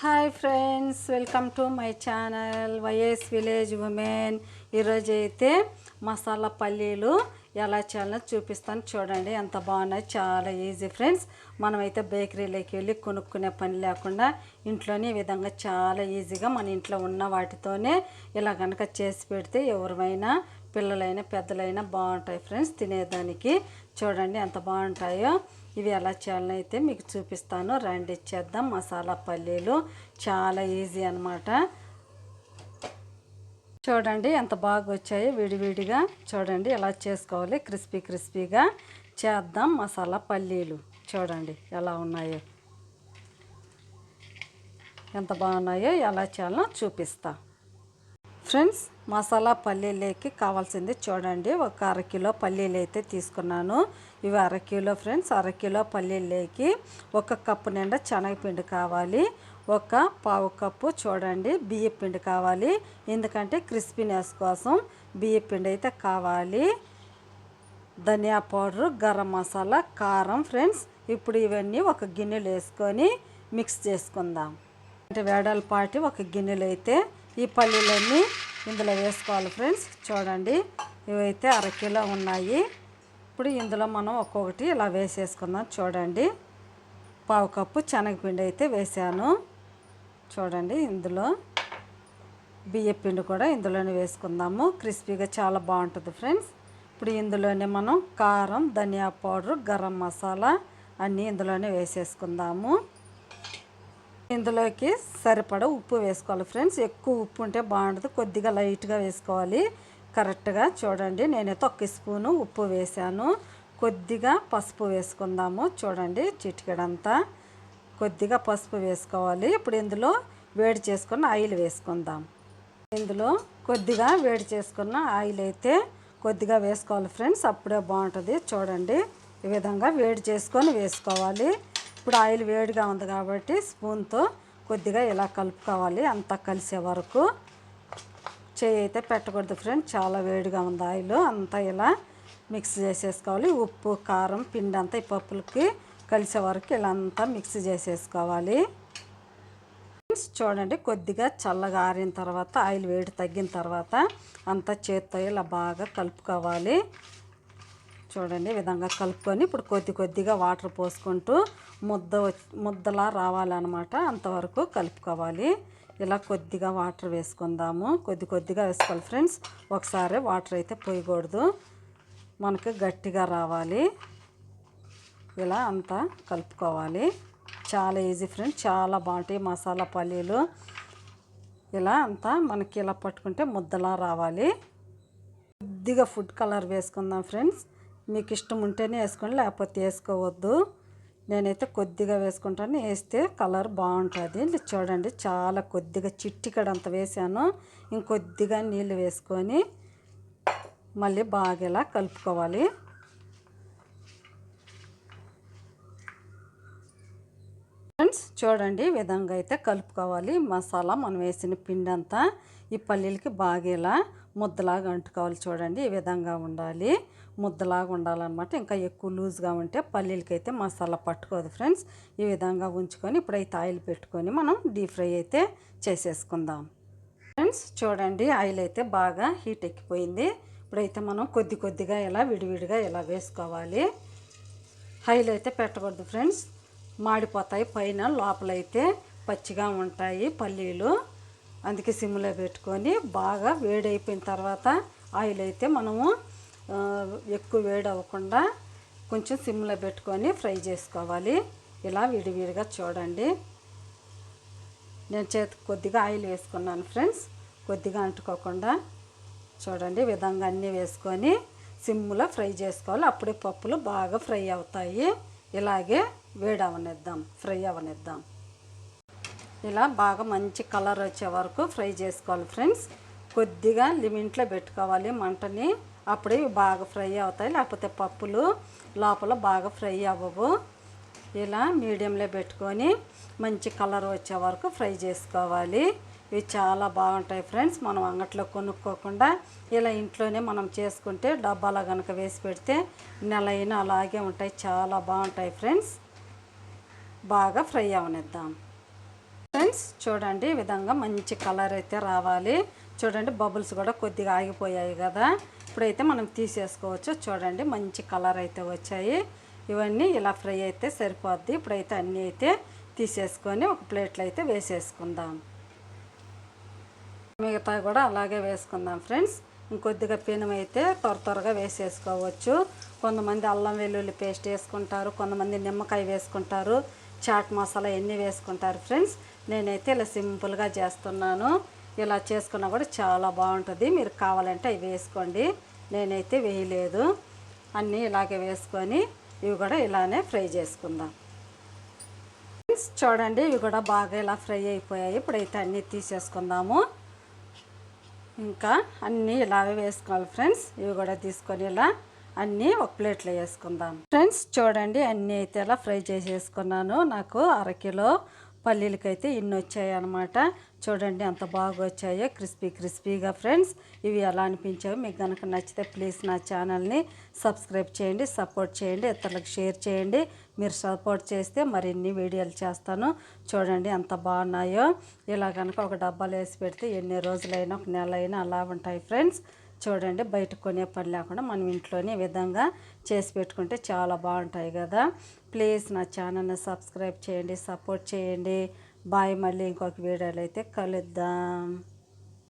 Hi friends welcome to my channel YS village women ఈరోజు అయితే మసాలా పల్లీలు ఎలా చేయాలో చూపిస్తాను. చూడండి ఎంత బాగున్నాయి చాలా ఈజీ ఫ్రెండ్స్ మనమైతే బేకరీలోకి వెళ్ళి కొనుక్కునే పని లేకుండా ఇంట్లోనే ఈ విధంగా చాలా ఈజీగా మన ఇంట్లో ఉన్న వాటితోనే ఇలా కనుక చేసి పెడితే ఎవరిమైనా పిల్లలైనా పెద్దలైనా బాగుంటాయి ఫ్రెండ్స్. తినేదానికి చూడండి ఎంత బాగుంటాయో. ఇవి ఎలా చేయాలని అయితే మీకు చూపిస్తాను. రండి ఇచ్చేద్దాం మసాలా పల్లీలు చాలా ఈజీ అనమాట చూడండి ఎంత బాగా వచ్చాయి విడివిడిగా. చూడండి ఎలా చేసుకోవాలి. క్రిస్పీ క్రిస్పీగా చేద్దాం. మసాలా పల్లీలు చూడండి ఎలా ఉన్నాయో. ఎంత బాగున్నాయో ఎలా చేయాలో చూపిస్తాను ఫ్రెండ్స్ మసాలా పల్లీలకి కావాల్సింది చూడండి. ఒక అరకిలో పల్లీలు అయితే తీసుకున్నాను. ఇవి అరకిలో ఫ్రెండ్స్ అరకిలో పల్లీలకి ఒక కప్పు నిండా శనగపిండి కావాలి. ఒక పావు కప్పు చూడండి బియ్య పిండి కావాలి. ఎందుకంటే క్రిస్పీనెస్ కోసం బియ్య పిండి అయితే కావాలి. ధనియా పౌడర్ గరం మసాలా కారం ఫ్రెండ్స్. ఇప్పుడు ఇవన్నీ ఒక గిన్నెలో వేసుకొని మిక్స్ చేసుకుందాం. అంటే వేడలపాటి ఒక గిన్నెలో అయితే ఈ పల్లీలన్నీ ఇందులో వేసుకోవాలి ఫ్రెండ్స్. చూడండి ఇవైతే అరకిలో ఉన్నాయి. ఇప్పుడు ఇందులో మనం ఒక్కొక్కటి ఇలా వేసేసుకుందాం. చూడండి పావు కప్పు శనగపిండి అయితే వేసాను. చూడండి ఇందులో బియ్య పిండి కూడా ఇందులోనే వేసుకుందాము. క్రిస్పీగా చాలా బాగుంటుంది ఫ్రెండ్స్. ఇప్పుడు ఇందులోనే మనం కారం ధనియా పౌడర్ గరం మసాలా అన్నీ ఇందులోనే వేసేసుకుందాము. ఇందులోకి సరిపడ ఉప్పు వేసుకోవాలి ఫ్రెండ్స్. ఎక్కువ ఉప్పు ఉంటే బాగుంటుంది కొద్దిగా లైట్గా వేసుకోవాలి. కరెక్ట్గా చూడండి. నేనైతే ఒక స్పూను ఉప్పు వేసాను. కొద్దిగా పసుపు వేసుకుందాము. చూడండి చిటికెడంతా. కొద్దిగా పసుపు వేసుకోవాలి. ఇప్పుడు ఇందులో వేడి చేసుకున్న ఆయిల్ వేసుకుందాం. ఇందులో కొద్దిగా వేడి చేసుకున్న ఆయిల్ అయితే కొద్దిగా వేసుకోవాలి ఫ్రెండ్స్. అప్పుడే బాగుంటుంది. చూడండి. ఈ విధంగా వేడి చేసుకొని వేసుకోవాలి. ఇప్పుడు ఆయిల్ వేడిగా ఉంది కాబట్టి స్పూన్తో కొద్దిగా ఇలా కలుపుకోవాలి. అంతా కలిసే వరకు చేయి అయితే పెట్టకూడదు ఫ్రెండ్స్ చాలా వేడిగా ఉంది ఆయిల్. అంతా ఇలా మిక్స్ చేసేసుకోవాలి. ఉప్పు కారం పిండి అంతా ఈ పప్పులకి కలిసే వరకు ఇలా అంతా మిక్స్ చేసేసుకోవాలి. చూడండి కొద్దిగా చల్లగా ఆరిన తర్వాత ఆయిల్ వేడి తగ్గిన తర్వాత అంతా చేత్తో ఇలా బాగా కలుపుకోవాలి. చూడండి విధంగా కలుపుకొని ఇప్పుడు కొద్ది కొద్దిగా వాటర్ పోసుకుంటూ ముద్ద ముద్దలా రావాలన్నమాట. అంతవరకు కలుపుకోవాలి. ఇలా కొద్దిగా వాటర్ వేసుకుందాము. కొద్ది కొద్దిగా వేసుకోవాలి ఫ్రెండ్స్. ఒకసారి వాటర్ అయితే పోయకూడదు. మనకి గట్టిగా రావాలి. ఇలా అంతా కలుపుకోవాలి. చాలా ఈజీ ఫ్రెండ్స్. చాలా బాగుంటాయి మసాలా పల్లీలు. ఇలా అంతా మనకి ఇలా పట్టుకుంటే ముద్దలా రావాలి. కొద్దిగా ఫుడ్ కలర్ వేసుకుందాం ఫ్రెండ్స్. మీకు ఇష్టం ఉంటేనే వేసుకోండి లేకపోతే వేసుకోవద్దు. నేనైతే కొద్దిగా వేసుకుంటాను. వేస్తే కలర్ బాగుంటుంది. చూడండి చాలా కొద్దిగా చిట్టికడంత వేసాను. ఇంకొద్దిగా నీళ్ళు వేసుకొని మళ్ళీ బాగా ఇలా కలుపుకోవాలి ఫ్రెండ్స్ చూడండి విధంగా అయితే కలుపుకోవాలి. మసాలా మనం వేసిన పిండి అంతా ఈ పల్లీలకి బాగా ఇలా ముద్దలాగా అంటుకోవాలి చూడండి ఈ విధంగా ఉండాలి. ముద్దలాగా ఉండాలన్నమాట. ఇంకా ఎక్కువ లూజ్గా ఉంటే పల్లీలకి అయితే మసాలా పట్టుకోదు ఫ్రెండ్స్. ఈ విధంగా ఉంచుకొని ఇప్పుడైతే ఆయిల్ పెట్టుకొని మనం డీప్ ఫ్రై అయితే చేసేసుకుందాం. ఫ్రెండ్స్ చూడండి ఆయిల్ అయితే బాగా హీట్ ఎక్కిపోయింది. ఇప్పుడైతే మనం కొద్ది కొద్దిగా ఇలా విడివిడిగా ఇలా వేసుకోవాలి. ఆయిల్ అయితే పెట్టకూడదు ఫ్రెండ్స్. మాడిపోతాయి. పైన లోపలైతే పచ్చిగా ఉంటాయి పల్లీలు. అందుకే సిమ్లో పెట్టుకొని బాగా వేడైపోయిన తర్వాత ఆయిల్ అయితే మనము ఎక్కువ వేడి అవ్వకుండా కొంచెం సిమ్లో పెట్టుకొని ఫ్రై చేసుకోవాలి. ఇలా విడివిడిగా చూడండి. నేను చేతికి కొద్దిగా ఆయిల్ వేసుకున్నాను ఫ్రెండ్స్. కొద్దిగా అంటుకోకుండా చూడండి విధంగా అన్నీ వేసుకొని సిమ్లో ఫ్రై చేసుకోవాలి. అప్పుడే పప్పులు బాగా ఫ్రై అవుతాయి. ఇలాగే వేడి అవనిద్దాం ఫ్రై అవనిద్దాం. ఇలా బాగా మంచి కలర్ వచ్చే వరకు ఫ్రై చేసుకోవాలి ఫ్రెండ్స్. కొద్దిగా లిమిట్లో పెట్టుకోవాలి మంటని. అప్పుడే బాగా ఫ్రై అవుతాయి లేకపోతే పప్పులు లోపల బాగా ఫ్రై అవ్వవు. ఇలా మీడియంలో పెట్టుకొని మంచి కలర్ వచ్చే వరకు ఫ్రై చేసుకోవాలి. ఇవి చాలా బాగుంటాయి ఫ్రెండ్స్ మనం అంగట్లో కొనుక్కోకుండా ఇలా ఇంట్లోనే మనం చేసుకుంటే డబ్బాలో కనుక వేసి పెడితే నెల అయినా అలాగే ఉంటాయి చాలా బాగుంటాయి ఫ్రెండ్స్. బాగా ఫ్రై అవనిద్దాం. ఫ్రెండ్స్ చూడండి ఈ విధంగా మంచి కలర్ అయితే రావాలి. చూడండి బబుల్స్ కూడా కొద్దిగా ఆగిపోయాయి కదా. ఇప్పుడైతే మనం తీసేసుకోవచ్చు. చూడండి మంచి కలర్ అయితే వచ్చాయి. ఇవన్నీ ఇలా ఫ్రై అయితే సరిపోద్ది. ఇప్పుడైతే అన్నీ అయితే తీసేసుకొని ఒక ప్లేట్లో అయితే వేసేసుకుందాం. మిగతా కూడా అలాగే వేసుకుందాం ఫ్రెండ్స్ ఇంకొద్దిగా పెనం అయితే త్వర త్వరగా వేసేసుకోవచ్చు. కొంతమంది అల్లం వెల్లుల్లి పేస్ట్ వేసుకుంటారు. కొంతమంది నిమ్మకాయ వేసుకుంటారు. చాట్ మసాలా ఎన్ని వేసుకుంటారు ఫ్రెండ్స్? నేనైతే ఇలా సింపుల్గా చేస్తున్నాను. ఇలా చేసుకున్నా కూడా చాలా బాగుంటుంది. మీరు కావాలంటే అవి వేసుకోండి. నేనైతే వేయలేదు. అన్నీ ఇలాగే వేసుకొని ఇవి కూడా ఇలానే ఫ్రై చేసుకుందాం. ఫ్రెండ్స్ చూడండి ఇవి కూడా బాగా ఇలా ఫ్రై అయిపోయాయి. ఇప్పుడైతే అన్నీ తీసేసుకుందాము. ఇంకా అన్నీ ఇలాగే వేసుకోవాలి ఫ్రెండ్స్. ఇవి కూడా తీసుకొని ఇలా అన్నీ ఒక ప్లేట్లో వేసుకుందాం. ఫ్రెండ్స్ చూడండి అన్నీ అయితే ఇలా ఫ్రై చేసేసుకున్నాను. నాకు అరకిలో పల్లీలకైతే ఇన్ని వచ్చాయి అనమాట చూడండి అంత బాగా వచ్చాయో. క్రిస్పీ క్రిస్పీగా ఫ్రెండ్స్. ఇవి ఎలా అనిపించాయో మీకు కనుక నచ్చితే ప్లీజ్ నా ఛానల్ని సబ్స్క్రైబ్ చేయండి సపోర్ట్ చేయండి ఇతరులకు షేర్ చేయండి. మీరు సపోర్ట్ చేస్తే మరిన్ని వీడియోలు చేస్తాను. చూడండి ఎంత బాగున్నాయో. ఇలా కనుక ఒక డబ్బాలు వేసి పెడితే ఎన్ని రోజులైనా ఒక నెల అయినా అలా ఉంటాయి ఫ్రెండ్స్. చూడండి బయట కొనే పని లేకుండా మనం ఇంట్లోనే విధంగా చేసి పెట్టుకుంటే చాలా బాగుంటాయి కదా. ప్లీజ్ నా ఛానల్ని సబ్స్క్రైబ్ చేయండి సపోర్ట్ చేయండి. బాయ్ మళ్ళీ ఇంకొక వీడియోలో అయితే కలుద్దాం.